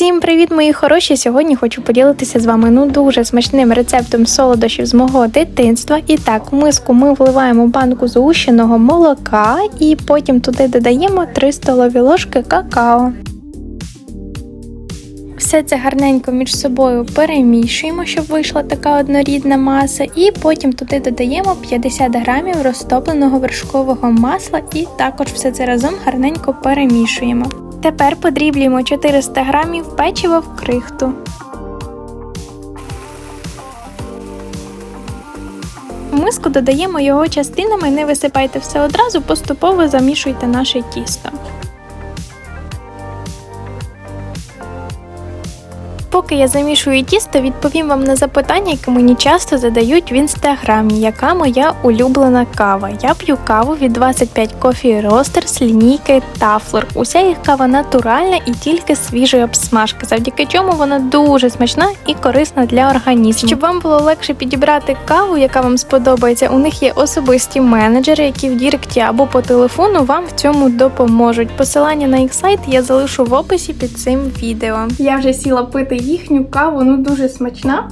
Всім привіт, мої хороші! Сьогодні хочу поділитися з вами ну дуже смачним рецептом солодощів з мого дитинства. І так, в миску ми вливаємо банку згущеного молока і потім туди додаємо 3 столові ложки какао. Все це гарненько між собою перемішуємо, щоб вийшла така однорідна маса, і потім туди додаємо 50 грамів розтопленого вершкового масла і також все це разом гарненько перемішуємо. Тепер подріблюємо 400 грамів печива в крихту. В миску додаємо його частинами, не висипайте все одразу, поступово замішуйте наше тісто. Поки я замішую тісто, відповім вам на запитання, яке мені часто задають в інстаграмі, яка моя улюблена кава. Я п'ю каву від 25 Coffee з лінійки Тафлер. Уся їх кава натуральна і тільки свіжої обсмажки, завдяки чому вона дуже смачна і корисна для організму. Щоб вам було легше підібрати каву, яка вам сподобається, у них є особисті менеджери, які в Діректі або по телефону вам в цьому допоможуть. Посилання на їх сайт я залишу в описі під цим відео. Я вже сіла пити їхню каву, ну дуже смачна.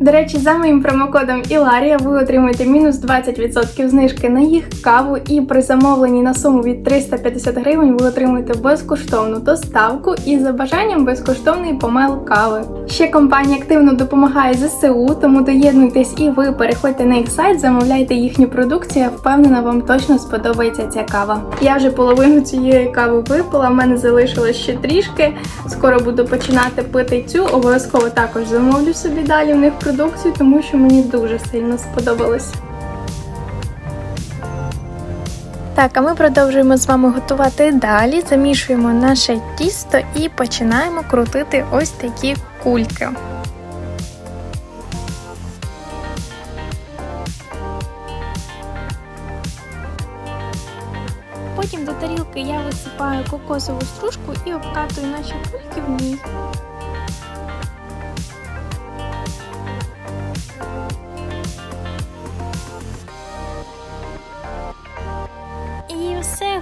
До речі, за моїм промокодом Іларія ви отримаєте мінус 20% знижки на їх каву, і при замовленні на суму від 350 гривень ви отримаєте безкоштовну доставку і за бажанням безкоштовний помел кави. Ще компанія активно допомагає ЗСУ, тому доєднуйтесь і ви переходьте на їх сайт, замовляйте їхню продукцію. Впевнена, вам точно сподобається ця кава. Я вже половину цієї кави випила, в мене залишилось ще трішки. Скоро буду починати пити цю. Обов'язково також замовлю собі далі в них продукцію, тому що мені дуже сильно сподобалось. Так, а ми продовжуємо з вами готувати далі. Замішуємо наше тісто і починаємо крутити ось такі кульки. Потім до тарілки я висипаю кокосову стружку і обкатую наші кульки в ній.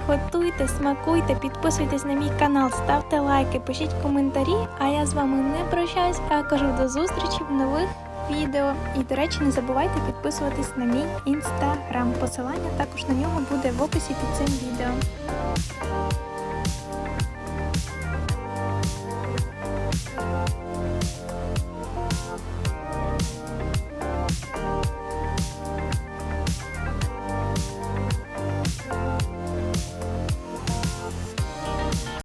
Готуйте, смакуйте, підписуйтесь на мій канал, ставте лайки, пишіть коментарі. А я з вами не прощаюсь, а кажу до зустрічі в нових відео. І, до речі, не забувайте підписуватись на мій інстаграм. Посилання також на нього буде в описі під цим відео.